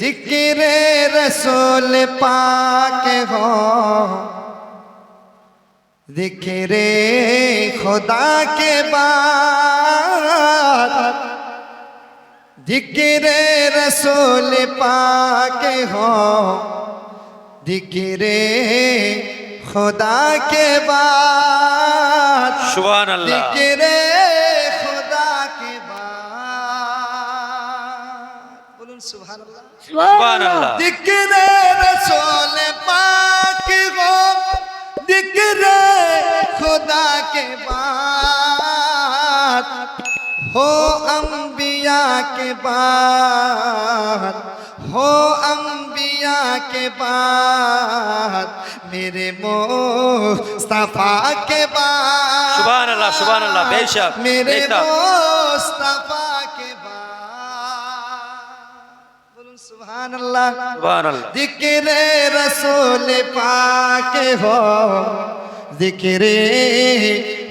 জিকিরে রসুল পাক হো। জিকিরে খোদা কে বাদ। জিকিরে রসুল পাক হো। জিকিরে খোদা কে বাদ। সুবহান আল্লাহ জিকিরে सुभान अल्लाह সুবহান আল্লাহ जिक्र रसूल पाक हो जिक्र खुदा के बाद हो अंबिया के बाद हो अंबिया के बाद मेरे मुस्तफा के बाद সুবহান আল্লাহ সুবহান আল্লাহ বেশক मेरे বেশক मुस्तफा জিকিরে রসুল পাকে হো। জিকিরে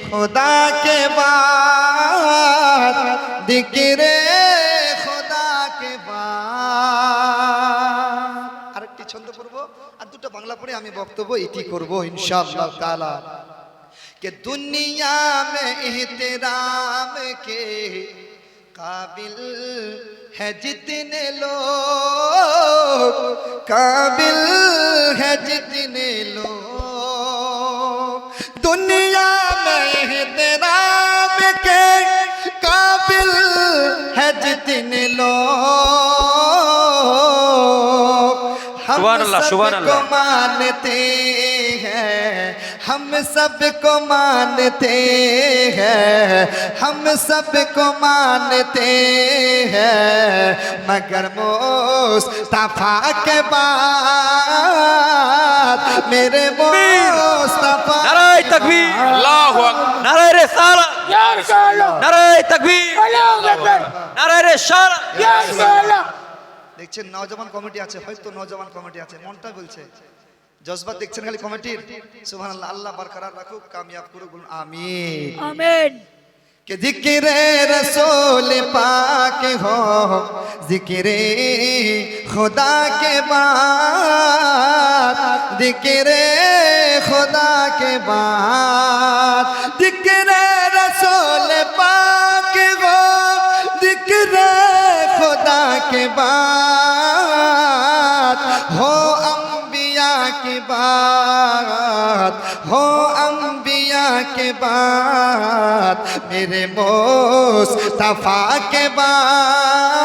খুদা কে বাদ। জিকিরে খুদা কে বাদ। আরেকটি ছন্দ পড়ব। আর দুটো বাংলা পড়ে আমি বক্তব্য এটি করব ইনশাআল্লাহ কে দুনিয়া মে ইহতেরাম কে काबिल है जितने लोग काबिल है जितने लोग दुनिया में एहतराम के काबिल है जितने लोग हम सुभान अल्लाह, सुभान सबको अल्लाह। मानते हैं हम सबको मानते हैं हम सबको मानते हैं मगर मुस्तफा के बाद मेरे मुस्तफा নারায় তাকবীর আল্লাহু আকবার নারায় রিসালাত Ya Rasulullah. নারায় তাকবীর Allahu Akbar. নারায় রিসালাত Ya Rasulullah. দেখছেন নওজওয়ান কমিটি আছে হয়তো নওজওয়ান কমিটি আছে মনটা বলছে জজবাত দেখছেন খালি কমিটির সুবহানাল্লাহ আল্লাহ বরকরার রাখুক কামিয়াব করুক বলুন আমিন আমিন کہ ذکر رسول پاک ہو ذکر خدا کے بعد ذکر خدا کے بعد ذکر رسول پاک ہو ذکر خدا کے بعد ہو کے بعد ہو انبیاء کے بعد میرے مصطفیٰ کے بعد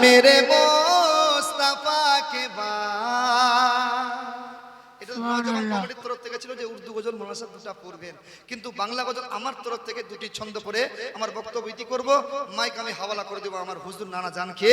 میرے مصطفیٰ کے بعد اللہ উর্দু গজল কিন্তু বাংলা আমার তরফ থেকে দুটি ছন্দ পড়ে আমার বক্তব্য করব। মাইক আমি হাওয়ালা করে দেবো আমার হুজুর নানা জানকে।